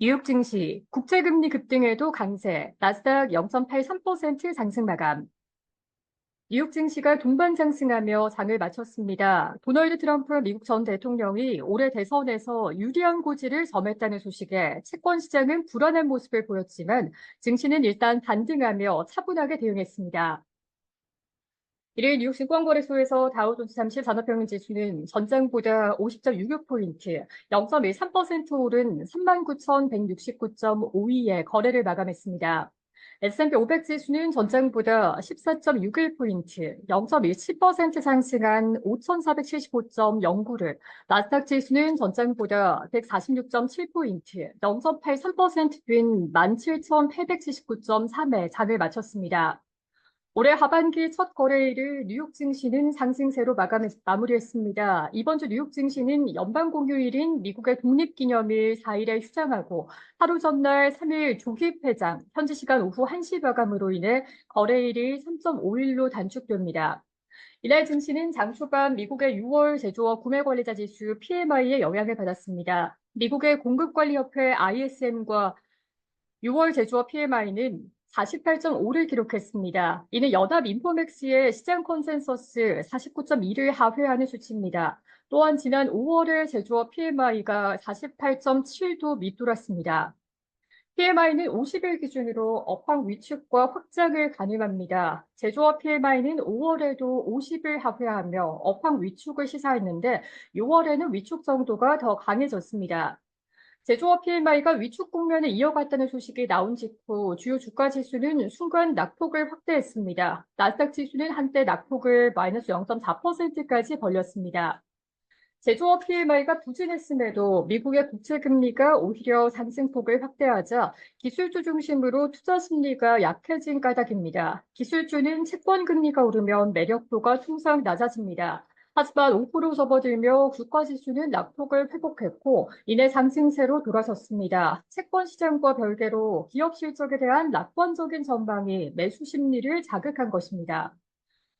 뉴욕 증시, 국채금리 급등에도 강세, 나스닥 0.83% 상승 마감. 뉴욕 증시가 동반 상승하며 장을 마쳤습니다. 도널드 트럼프 미국 전 대통령이 올해 대선에서 유리한 고지를 점했다는 소식에 채권 시장은 불안한 모습을 보였지만 증시는 일단 반등하며 차분하게 대응했습니다. 이를 뉴욕 증권거래소에서 다우존스 30 산업평균 지수는 전장보다 50.66포인트, 0.13% 오른 39,169.52에 거래를 마감했습니다. S&P 500 지수는 전장보다 14.61포인트, 0.17% 상승한 5,475.09를, 나스닥 지수는 전장보다 146.7포인트, 0.83%뛴 17,879.3에 장을 마쳤습니다. 올해 하반기 첫 거래일을 뉴욕 증시는 상승세로 마감 마무리했습니다. 이번 주 뉴욕 증시는 연방 공휴일인 미국의 독립기념일 4일에 휴장하고 하루 전날 3일 조기 폐장, 현지 시간 오후 1시 마감으로 인해 거래일이 3.5일로 단축됩니다. 이날 증시는 장 초반 미국의 6월 제조업 구매 관리자 지수 PMI의 영향을 받았습니다. 미국의 공급관리협회 ISM과 6월 제조업 PMI는 48.5를 기록했습니다. 이는 연합 인포맥스의 시장 컨센서스 49.2를 하회하는 수치입니다. 또한 지난 5월의 제조업 PMI가 48.7도 밑돌았습니다. PMI는 50일 기준으로 업황 위축과 확장을 가늠합니다. 제조업 PMI는 5월에도 50을 하회하며 업황 위축을 시사했는데 6월에는 위축 정도가 더 강해졌습니다. 제조업 PMI가 위축 국면을 이어갔다는 소식이 나온 직후 주요 주가 지수는 순간 낙폭을 확대했습니다. 나스닥 지수는 한때 낙폭을 마이너스 0.4%까지 벌렸습니다. 제조업 PMI가 부진했음에도 미국의 국채 금리가 오히려 상승폭을 확대하자 기술주 중심으로 투자 심리가 약해진 까닭입니다. 기술주는 채권 금리가 오르면 매력도가 통상 낮아집니다. 하지만 5% 접어들며 주가지수는 낙폭을 회복했고 이내 상승세로 돌아섰습니다. 채권 시장과 별개로 기업 실적에 대한 낙관적인 전망이 매수 심리를 자극한 것입니다.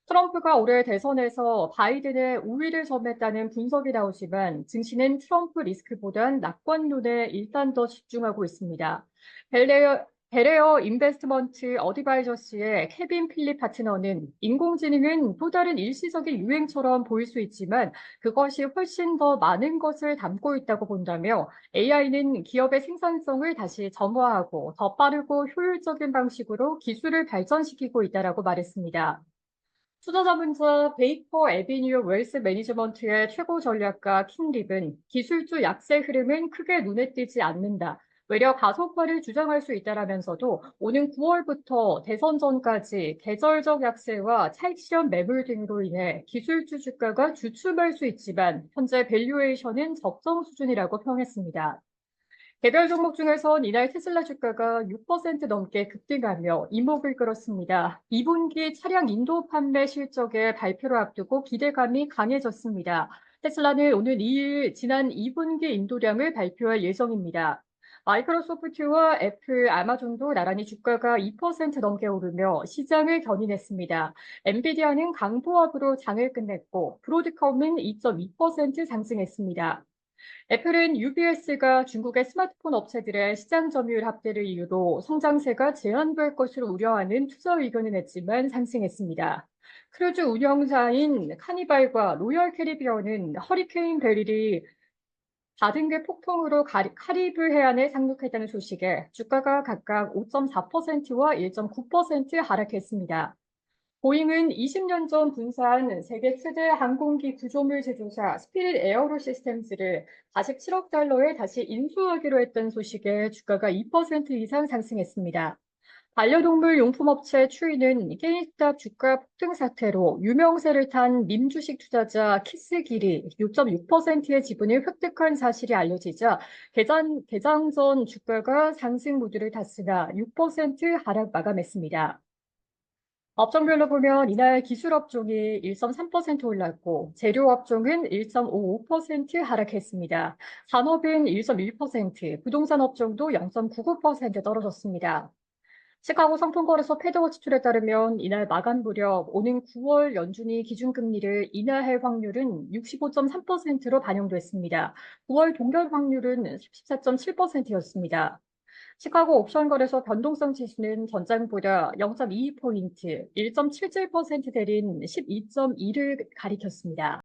트럼프가 올해 대선에서 바이든의 우위를 점했다는 분석이 나오지만 증시는 트럼프 리스크보단 낙관론에 일단 더 집중하고 있습니다. 벨레어, 베레어 인베스트먼트 어드바이저스의 케빈 필립 파트너는 인공지능은 또 다른 일시적인 유행처럼 보일 수 있지만 그것이 훨씬 더 많은 것을 담고 있다고 본다며 AI는 기업의 생산성을 다시 점화하고 더 빠르고 효율적인 방식으로 기술을 발전시키고 있다라고 말했습니다. 투자 자문사 베이커 에비뉴 웰스 매니지먼트의 최고 전략가 킹립은 기술주 약세 흐름은 크게 눈에 띄지 않는다. 외려 가속화를 주장할 수 있다라면서도 오는 9월부터 대선 전까지 계절적 약세와 차익 실현 매물 등으로 인해 기술주 주가가 주춤할 수 있지만 현재 밸류에이션은 적정 수준이라고 평했습니다. 개별 종목 중에선 이날 테슬라 주가가 6% 넘게 급등하며 이목을 끌었습니다. 2분기 차량 인도 판매 실적의 발표를 앞두고 기대감이 강해졌습니다. 테슬라는 오늘 2일 지난 2분기 인도량을 발표할 예정입니다. 마이크로소프트와 애플, 아마존도 나란히 주가가 2% 넘게 오르며 시장을 견인했습니다. 엔비디아는 강보합으로 장을 끝냈고 브로드컴은 2.2% 상승했습니다. 애플은 UBS가 중국의 스마트폰 업체들의 시장 점유율 합대를 이유로 성장세가 제한될 것으로 우려하는 투자 의견을 냈지만 상승했습니다. 크루즈 운영사인 카니발과 로열 캐리비언은 허리케인 베릴이 4등급 폭풍으로 카리브 해안에 상륙했다는 소식에 주가가 각각 5.4%와 1.9% 하락했습니다. 보잉은 20년 전 분사한 세계 최대 항공기 구조물 제조사 스피릿 에어로 시스템즈를 47억 달러에 다시 인수하기로 했던 소식에 주가가 2% 이상 상승했습니다. 반려동물 용품업체 추이는 게임스탑 주가 폭등 사태로 유명세를 탄 민주식 투자자 키스길이 6.6%의 지분을 획득한 사실이 알려지자 개장, 개장 전 주가가 상승 무드를 탔으나 6% 하락 마감했습니다. 업종별로 보면 이날 기술업종이 1.3% 올랐고 재료업종은 1.55% 하락했습니다. 산업은 1.1%, 부동산 업종도 0.99% 떨어졌습니다. 시카고 상품거래소 패드워 지출에 따르면 이날 마감 무렵 오는 9월 연준이 기준금리를 인하할 확률은 65.3%로 반영됐습니다. 9월 동결 확률은 14.7%였습니다. 시카고 옵션 거래소 변동성 지수는 전장보다 0.22포인트, 1.77% 내린 12.2를 가리켰습니다.